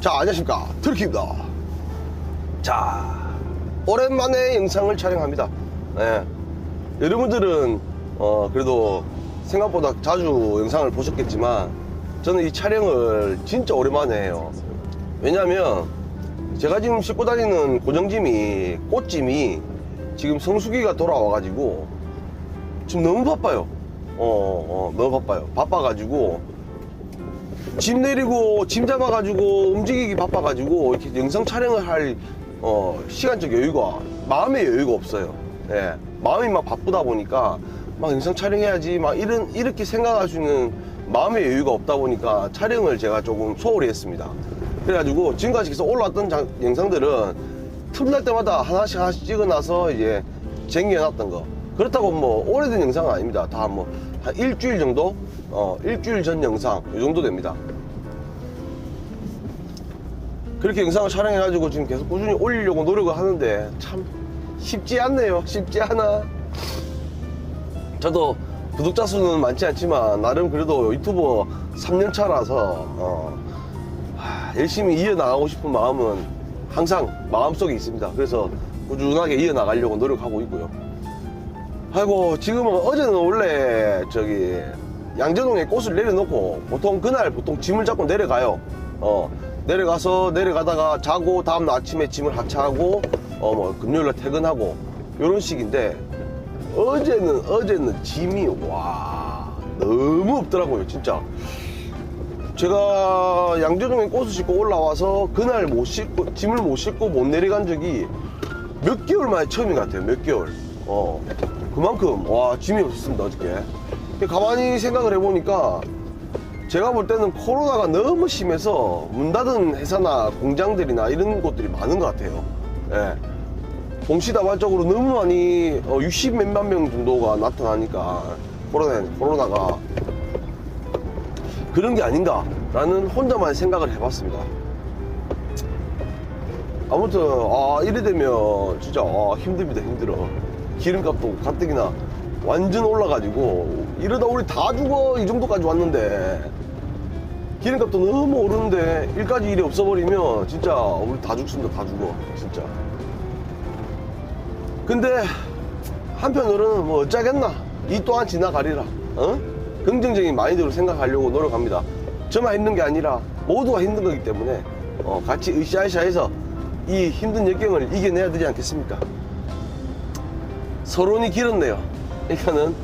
자, 안녕하십니까. 트루키입니다. 자, 오랜만에 영상을 촬영합니다. 예. 여러분들은, 어, 그래도 생각보다 자주 영상을 보셨겠지만, 저는 이 촬영을 진짜 오랜만에 해요. 왜냐면, 제가 지금 싣고 다니는 고정짐이, 꽃짐이 지금 성수기가 돌아와가지고, 지금 너무 바빠요. 어, 어, 너무 바빠요. 바빠가지고, 짐 내리고 짐 잡아가지고 움직이기 바빠가지고 이렇게 영상 촬영을 할 어, 시간적 여유가 마음의 여유가 없어요. 예, 마음이 막 바쁘다 보니까 막 영상 촬영해야지 막 이런 이렇게 생각할 수 있는 마음의 여유가 없다 보니까 촬영을 제가 조금 소홀히 했습니다. 그래가지고 지금까지 계속 올라왔던 장- 영상들은 틈날 때마다 하나씩 하나씩 찍어놔서 이제 쟁여놨던 거. 그렇다고 뭐 오래된 영상은 아닙니다. 다 뭐 한 일주일 정도, 어 일주일 전 영상 이 정도 됩니다. 그렇게 영상을 촬영해 가지고 지금 계속 꾸준히 올리려고 노력을 하는데 참 쉽지 않네요. 쉽지 않아. 저도 구독자 수는 많지 않지만 나름 그래도 유튜버 3년 차라서 어, 하, 열심히 이어나가고 싶은 마음은 항상 마음속에 있습니다. 그래서 꾸준하게 이어나가려고 노력하고 있고요. 아이고 지금은 어제는 원래 저기 양재동에 꽃을 내려놓고 보통 그날 보통 짐을 잡고 내려가요. 어 내려가서 내려가다가 자고 다음 날 아침에 짐을 하차하고 어 뭐 금요일날 퇴근하고 이런 식인데 어제는 어제는 짐이 와 너무 없더라고요 진짜. 제가 양재동에 꽃을 싣고 올라와서 그날 못 싣고 짐을 못 싣고 못 내려간 적이 몇 개월 만에 처음인 것 같아요 몇 개월 어 그만큼 와 짐이 없었습니다 어저께 가만히 생각을 해보니까 제가 볼 때는 코로나가 너무 심해서 문 닫은 회사나 공장들이나 이런 곳들이 많은 것 같아요 예. 동시다발적으로 너무 많이 어, 60 몇만 명 정도가 나타나니까 코로나, 코로나가 그런 게 아닌가 라는 혼자만의 생각을 해봤습니다. 아무튼 아 이래 되면 진짜 아, 힘듭니다 힘들어 기름값도 가뜩이나 완전 올라가지고 이러다 우리 다 죽어 이 정도까지 왔는데. 기름값도 너무 오르는데 일까지 일이 없어버리면 진짜 우리 다 죽습니다 다 죽어 진짜. 근데 한편으로는 뭐 어쩌겠나. 이 또한 지나가리라 어? 긍정적인 마인드로 생각하려고 노력합니다. 저만 힘든 게 아니라 모두가 힘든 거기 때문에 어, 같이 으쌰으쌰 해서 이 힘든 역경을 이겨내야 되지 않겠습니까 서론이 길었네요. 이거는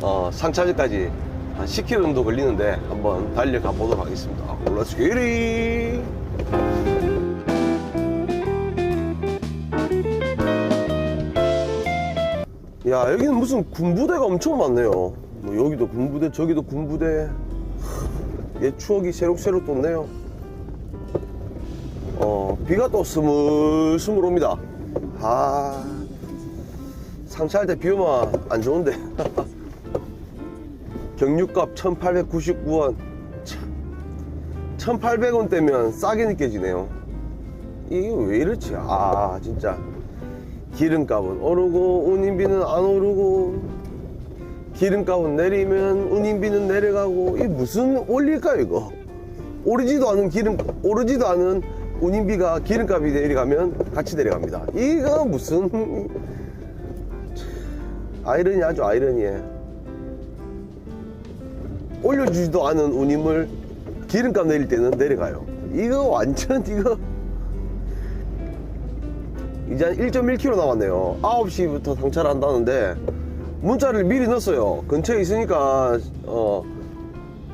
어, 상차제까지 한 10km 정도 걸리는데 한번 달려가 보도록 하겠습니다. It. 야 여기는 무슨 군부대가 엄청 많네요. 뭐 여기도 군부대 저기도 군부대. 옛 추억이 새록새록 돋네요. 어 비가 또 스물스물 옵니다. 아 상차할 때 비 오면 안 좋은데. 경유값 1899원. 1800원 떼면 싸게 느껴지네요. 이게 왜 이렇지? 아 진짜. 기름값은 오르고 운임비는 안 오르고 기름값은 내리면 운임비는 내려가고 이게 무슨 원리일까요 이거? 오르지도 않은 기름 오르지도 않은 운임비가 기름값이 내려가면 같이 내려갑니다. 이거 무슨 아이러니하죠 아이러니해. 올려주지도 않은 운임을 기름값 내릴 때는 내려가요. 이거 완전 이거 이제 한 1.1km 남았네요. 9시부터 상차를 한다는데 문자를 미리 넣었어요. 근처에 있으니까 어,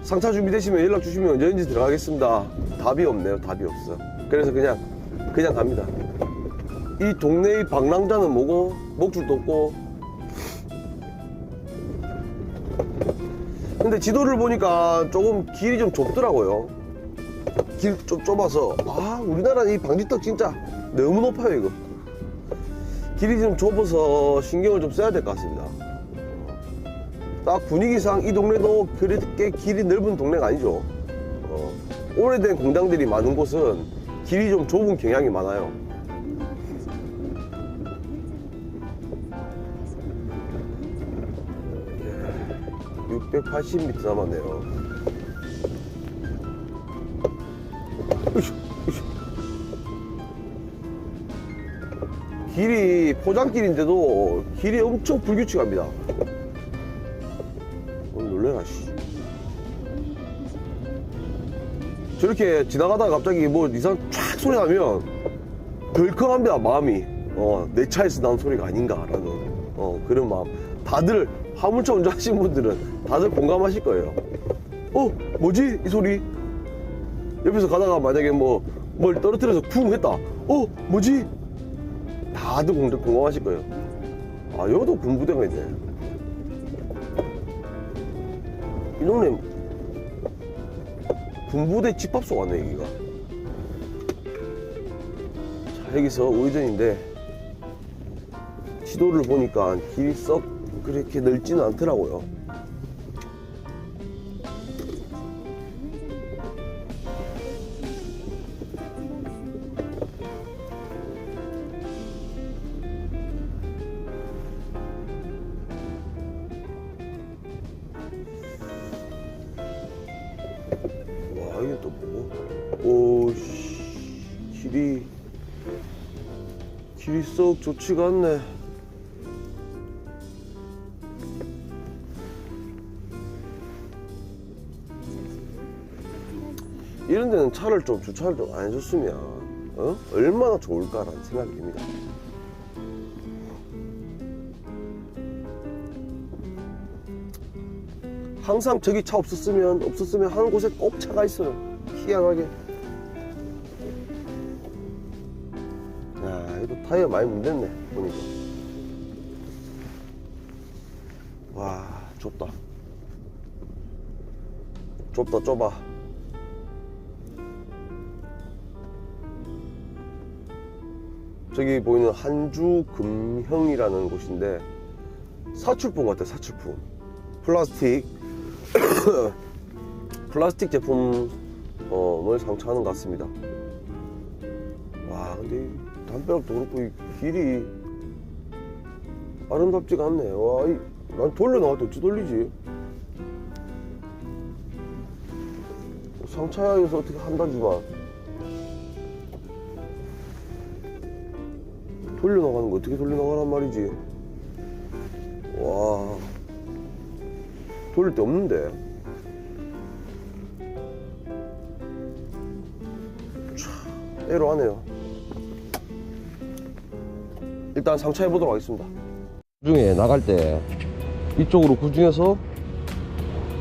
상차 준비되시면 연락 주시면 언제든지 들어가겠습니다. 답이 없네요. 답이 없어. 그래서 그냥 그냥 갑니다. 이 동네의 방랑자는 뭐고 목줄도 없고 근데 지도를 보니까 조금 길이 좀 좁더라고요. 길 좀 좁아서. 아 우리나라 이 방지턱 진짜 너무 높아요 이거. 길이 좀 좁아서 신경을 좀 써야 될 것 같습니다. 딱 분위기상 이 동네도 그렇게 길이 넓은 동네가 아니죠. 어, 오래된 공장들이 많은 곳은 길이 좀 좁은 경향이 많아요 680m 남았네요. 길이 포장길인데도 길이 엄청 불규칙합니다. 어, 놀래라, 씨. 저렇게 지나가다가 갑자기 뭐 이상 촥 소리 나면 덜컹합니다, 마음이. 어, 내 차에서 나온 소리가 아닌가라는 어, 그런 마음. 다들 화물차 운전하시는 분들은 다들 공감하실 거예요. 어, 뭐지? 이 소리? 옆에서 가다가 만약에 뭐, 뭘 떨어뜨려서 쿵 했다. 어, 뭐지? 다들 공- 공감하실 거예요. 아, 여기도 군부대가 있네. 이 동네 군부대 집합소 같네, 여기가. 자, 여기서 우회전인데, 지도를 보니까 길이 썩 그렇게 넓지는 않더라고요. 와, 이게 또 뭐? 오, 씨. 길이, 길이 썩 좋지가 않네. 이런 데는 차를 좀 주차를 좀 안 해줬으면, 어? 얼마나 좋을까라는 생각이 듭니다. 항상 저기 차 없었으면, 없었으면 하는 곳에 꼭 차가 있어요. 희한하게. 야, 이거 타이어 많이 문댔네, 보니까. 와, 좁다. 좁다, 좁아. 저기 보이는 한주 금형이라는 곳인데 사출품 같아 사출품. 플라스틱. 플라스틱 제품을 상차하는 것 같습니다. 와 근데 이 담벼락도 그렇고 이 길이 아름답지가 않네. 와난 돌려나갈 때 어찌 돌리지? 상차에서 어떻게 한다지만 돌려 나가는 거 어떻게 돌려 나가란 말이지? 와. 돌릴 데 없는데. 촤, 애로 하네요. 일단 상차해 보도록 하겠습니다. 중에 나갈 때 이쪽으로 그 중에서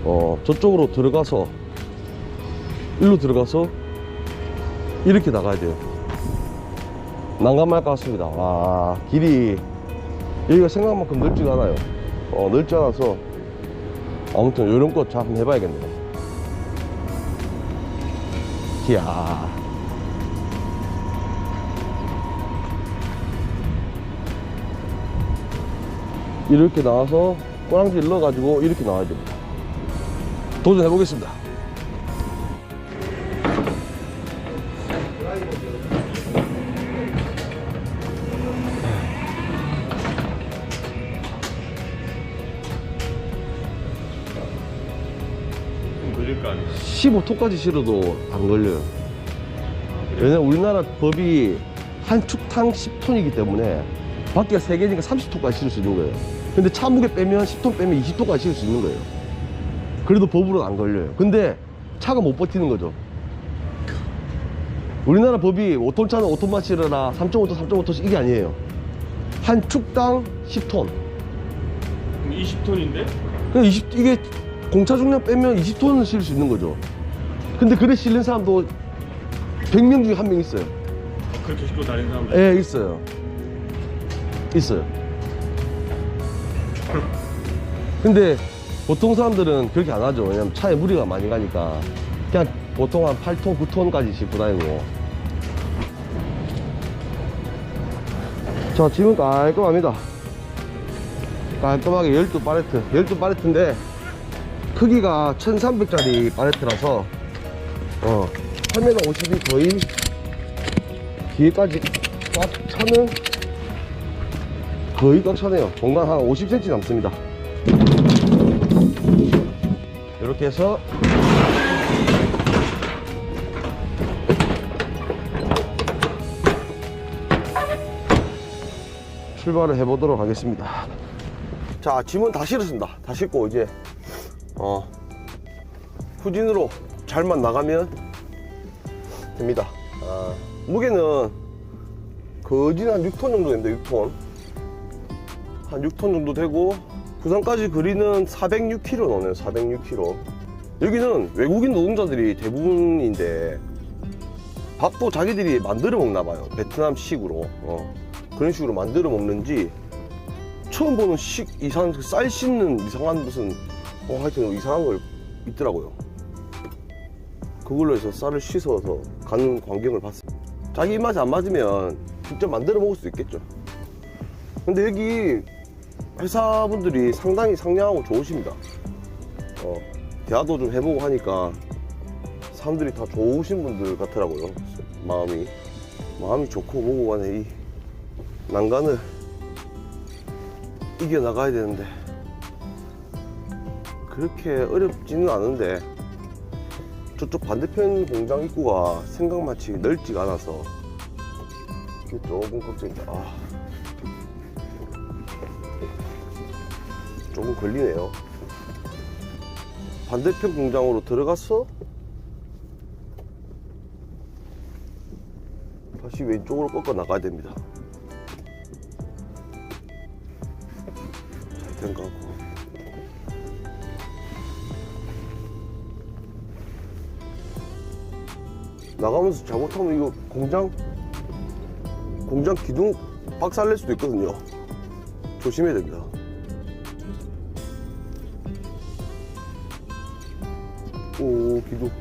어 저쪽으로 들어가서 일로 들어가서 이렇게 나가야 돼요 난감할 것 같습니다. 와, 길이, 여기가 생각만큼 넓지가 않아요. 어, 넓지 않아서, 아무튼 요런 거잘 한번 해봐야겠네요. 이야. 이렇게 나와서 꼬랑지를 넣어가지고 이렇게 나와야 됩니다. 도전해보겠습니다. 15톤까지 실어도 안 걸려요. 왜냐면 우리나라 법이 한 축탕 10톤이기 때문에 바퀴가 3개니까 30톤까지 실을 수 있는 거예요. 근데 차 무게 빼면 10톤 빼면 20톤까지 실을 수 있는 거예요. 그래도 법으로는 안 걸려요. 근데 차가 못 버티는 거죠. 우리나라 법이 5톤 차는 5톤만 실어라, 3.5톤, 3.5톤씩 이게 아니에요. 한 축당 10톤. 20톤인데? 그냥 20, 이게 공차 중량 빼면 20톤은 실을 수 있는 거죠. 근데 그래 실는 사람도 100명 중에 한 명 있어요. 그렇게 싣고 다니는 사람들 예, 있어요. 있어요. 근데 보통 사람들은 그렇게 안 하죠. 왜냐면 차에 무리가 많이 가니까. 그냥 보통 한 8톤, 9톤까지 싣고 다니고. 자, 지금 깔끔합니다. 깔끔하게 12파레트. 12파레트인데, 크기가 1300짜리 파레트라서, 어, 3m 50이 거의 뒤에까지 꽉 차는 거의 꽉 차네요. 공간 한 50cm 남습니다. 이렇게 해서 출발을 해보도록 하겠습니다. 자, 짐은 다 실었습니다. 다 싣고 이제 어, 후진으로 잘만 나가면 됩니다. 아, 무게는 거진 한 6톤 정도 됩니다. 6톤. 한 6톤 정도 되고 부산까지 거리는 406km 나오네요. 406km. 여기는 외국인 노동자들이 대부분인데 밥도 자기들이 만들어 먹나 봐요. 베트남식으로. 어, 그런 식으로 만들어 먹는지 처음 보는 식 이상한 그쌀 씻는 이상한 무슨 어 하여튼 이상한 걸 있더라고요. 그걸로 해서 쌀을 씻어서 가는 광경을 봤어요. 자기 입맛에 안 맞으면 직접 만들어 먹을 수 있겠죠. 근데 여기 회사분들이 상당히 상냥하고 좋으십니다. 어, 대화도 좀 해보고 하니까 사람들이 다 좋으신 분들 같더라고요. 마음이. 마음이 좋고 뭐고 간에 이 난간을 이겨나가야 되는데 그렇게 어렵지는 않은데 저쪽 반대편 공장 입구가 생각만치 넓지가 않아서 이게 조금 걱정입니다. 아. 조금 걸리네요. 반대편 공장으로 들어가서 다시 왼쪽으로 꺾어 나가야 됩니다. 잘된 거고. 나가면서 잘못하면 이거 공장 공장 기둥 박살낼 수도 있거든요. 조심해야 됩니다. 오 기둥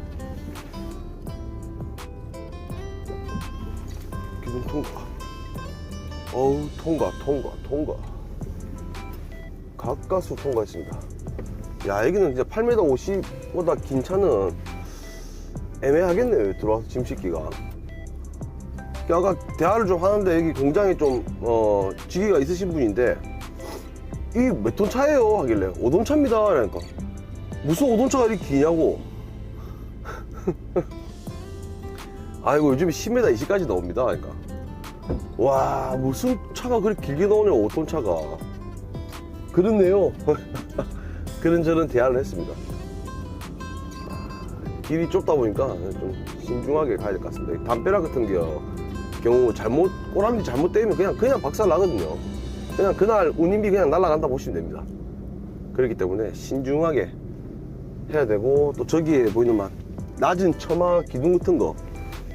기둥 통과. 어우 통과 통과 통과. 가까스 통과했습니다. 야 여기는 진짜 8m 50보다 긴 차는 애매하겠네요 들어와서 짐 싣기가. 아까 대화를 좀 하는데 여기 공장에 좀 어, 직위가 있으신 분인데 이 몇 톤 차예요? 하길래 5톤 차입니다. 그러니까. 무슨 5톤 차가 이렇게 기냐고. 아이고 요즘에 10m 20까지 나옵니다 그러니까. 와 무슨 차가 그렇게 길게 나오냐 5톤 차가. 그렇네요. 그런 저런 대화를 했습니다 길이 좁다 보니까 좀 신중하게 가야 될 것 같습니다. 이 담벼락 같은 겨- 경우 잘못 꼬람지 잘못되면 그냥 그냥 박살 나거든요. 그냥 그날 운임비 그냥 날아간다 보시면 됩니다. 그렇기 때문에 신중하게 해야 되고 또 저기에 보이는 막 낮은 처마 기둥 같은 거,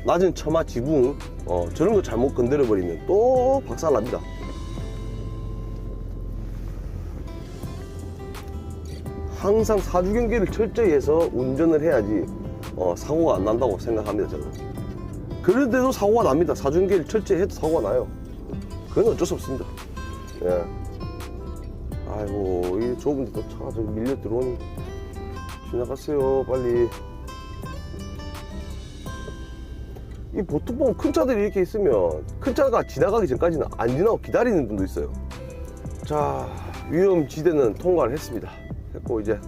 낮은 처마 지붕 어, 저런 거 잘못 건드려 버리면 또 박살 납니다. 항상 사주 경계를 철저히 해서 운전을 해야지 어, 사고가 안 난다고 생각합니다 저는. 그런데도 사고가 납니다. 사주 경계를 철저히 해도 사고가 나요. 그건 어쩔 수 없습니다. 예. 아이고 이 좁은데 또 차가 저기 밀려 들어오니 지나갔어요 빨리. 이 보통 보면 큰 차들이 이렇게 있으면 큰 차가 지나가기 전까지는 안 지나고 기다리는 분도 있어요. 자 위험지대는 통과를 했습니다. 했고 이제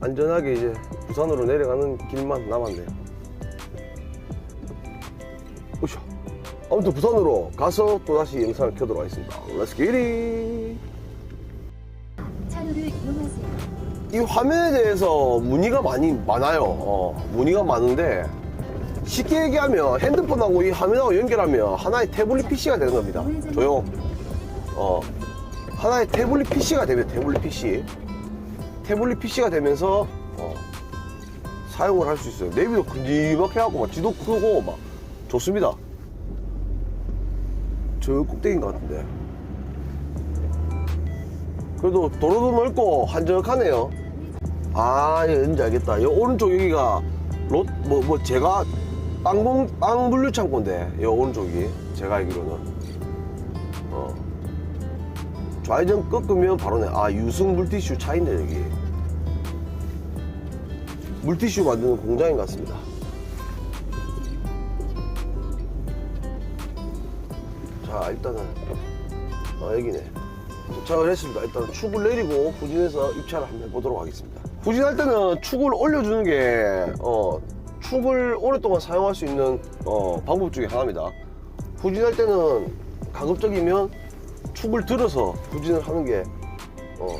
안전하게 이제 부산으로 내려가는 길만 남았네요. 오샤 아무튼 부산으로 가서 또 다시 영상을 켜도록 하겠습니다. 차로를 이용하세요. 이 화면에 대해서 문의가 많이 많아요. 어, 문의가 많은데 쉽게 얘기하면 핸드폰하고 이 화면하고 연결하면 하나의 태블릿 PC가 되는 겁니다. 조용. 어, 하나의 태블릿 PC가 되면 태블릿 PC 태블릿 PC가 되면서 어, 사용을 할 수 있어요. 내비도 큼지막해 갖고 막 지도 크고 막 좋습니다. 저 꼭대기인 것 같은데. 그래도 도로도 넓고 한적하네요. 아 이제 뭔지 알겠다. 이 오른쪽 여기가 롯 뭐 뭐 제가 빵봉 빵 분류 창고인데 이 오른쪽이 제가 알기로는. 어 좌회전 꺾으면 바로네 아 유승 물티슈 차인데 여기. 물티슈 만드는 공장인 것 같습니다. 자 일단은 아 여기네. 도착을 했습니다. 일단 축을 내리고 후진해서 입찰을 한번 해보도록 하겠습니다. 후진할 때는 축을 올려주는 게 어, 축을 오랫동안 사용할 수 있는 어, 방법 중에 하나입니다. 후진할 때는 가급적이면 축을 들어서 후진을 하는 게 어,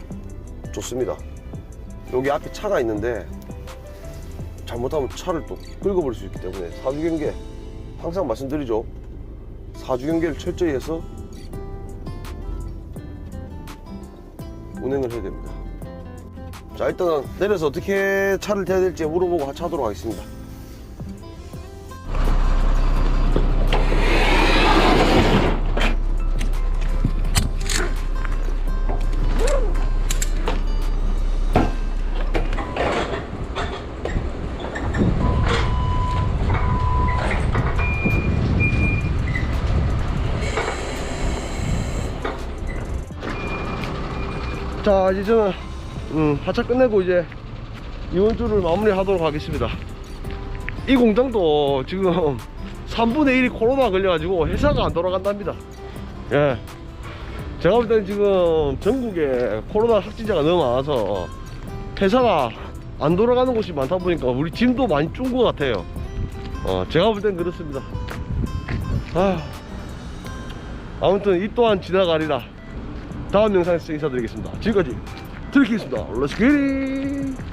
좋습니다. 여기 앞에 차가 있는데 잘못하면 차를 또 긁어버릴 수 있기 때문에 사주경계 항상 말씀드리죠. 사주경계를 철저히 해서 운행을 해야 됩니다. 자 일단은 내려서 어떻게 차를 대야 될지 물어보고 하차하도록 하겠습니다. 자 이제 저는 음, 하차 끝내고 이제 이원주를 마무리 하도록 하겠습니다. 이 공장도 지금 3분의 1이 코로나 걸려가지고 회사가 안 돌아간답니다. 예. 제가 볼 때는 지금 전국에 코로나 확진자가 너무 많아서 회사가 안 돌아가는 곳이 많다 보니까 우리 짐도 많이 준 것 같아요. 어, 제가 볼 땐 그렇습니다. 아, 아무튼 이 또한 지나가리라. 다음 영상에서 인사드리겠습니다. 지금까지 트리키였습니다. 렛츠 기릿!